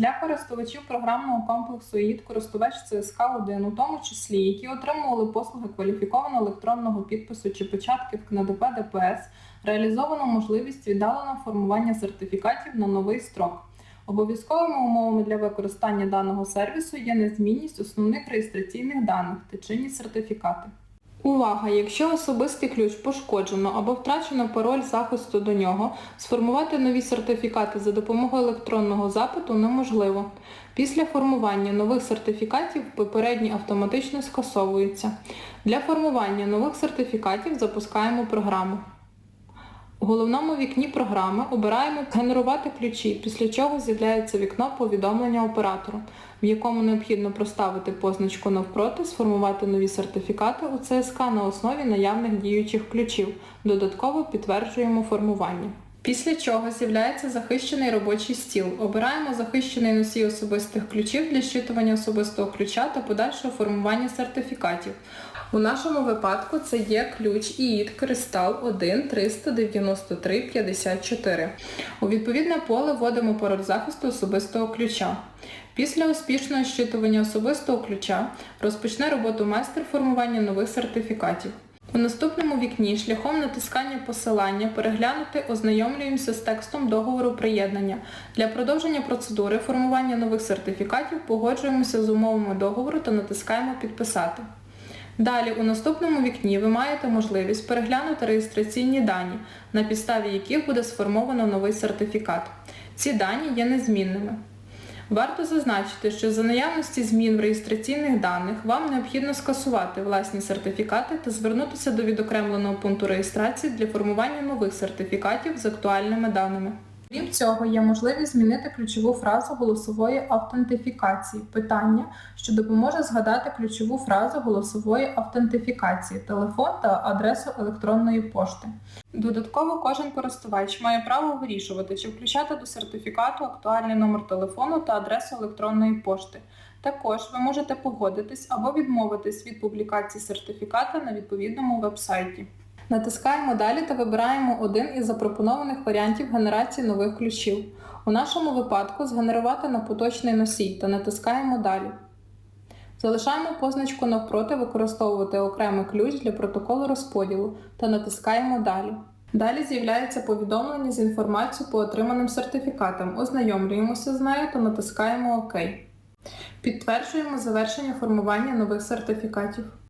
Для користувачів програмного комплексу ІІД користувач ЦСК 1 у тому числі, які отримували послуги кваліфікованого електронного підпису чи печатки в КНДП ДПС, реалізовано можливість віддаленого формування сертифікатів на новий строк. Обов'язковими умовами для використання даного сервісу є незмінність основних реєстраційних даних та чинні сертифікати. Увага! Якщо особистий ключ пошкоджено або втрачено пароль захисту до нього, сформувати нові сертифікати за допомогою електронного запиту неможливо. Після формування нових сертифікатів попередні автоматично скасовуються. Для формування нових сертифікатів запускаємо програму. У головному вікні програми обираємо Генерувати ключі, після чого з'являється вікно повідомлення оператору, в якому необхідно проставити позначку навпроти, сформувати нові сертифікати у ЦСК на основі наявних діючих ключів. Додатково підтверджуємо формування. Після чого з'являється захищений робочий стіл. Обираємо захищений носій особистих ключів для щитування особистого ключа та подальшого формування сертифікатів. У нашому випадку це є ключ ІІД Кристал 1 393 54. У відповідне поле вводимо пароль захисту особистого ключа. Після успішного щитування особистого ключа розпочне роботу майстер формування нових сертифікатів. У наступному вікні шляхом натискання посилання переглянути ознайомлюємося з текстом договору приєднання. Для продовження процедури формування нових сертифікатів погоджуємося з умовами договору та натискаємо Підписати. Далі у наступному вікні ви маєте можливість переглянути реєстраційні дані, на підставі яких буде сформовано новий сертифікат. Ці дані є незмінними. Варто зазначити, що за наявності змін в реєстраційних даних вам необхідно скасувати власні сертифікати та звернутися до відокремленого пункту реєстрації для формування нових сертифікатів з актуальними даними. Крім цього, є можливість змінити ключову фразу голосової автентифікації. Питання, що допоможе згадати ключову фразу голосової автентифікації, телефон та адресу електронної пошти. Додатково кожен користувач має право вирішувати, чи включати до сертифікату актуальний номер телефону та адресу електронної пошти. Також ви можете погодитись або відмовитись від публікації сертифіката на відповідному веб-сайті. Натискаємо далі та вибираємо один із запропонованих варіантів генерації нових ключів. У нашому випадку згенерувати на поточний носій та натискаємо далі. Залишаємо позначку навпроти використовувати окремий ключ для протоколу розподілу та натискаємо далі. Далі з'являється повідомлення з інформацією по отриманим сертифікатам. Ознайомлюємося з нею та натискаємо ОК. Підтверджуємо завершення формування нових сертифікатів.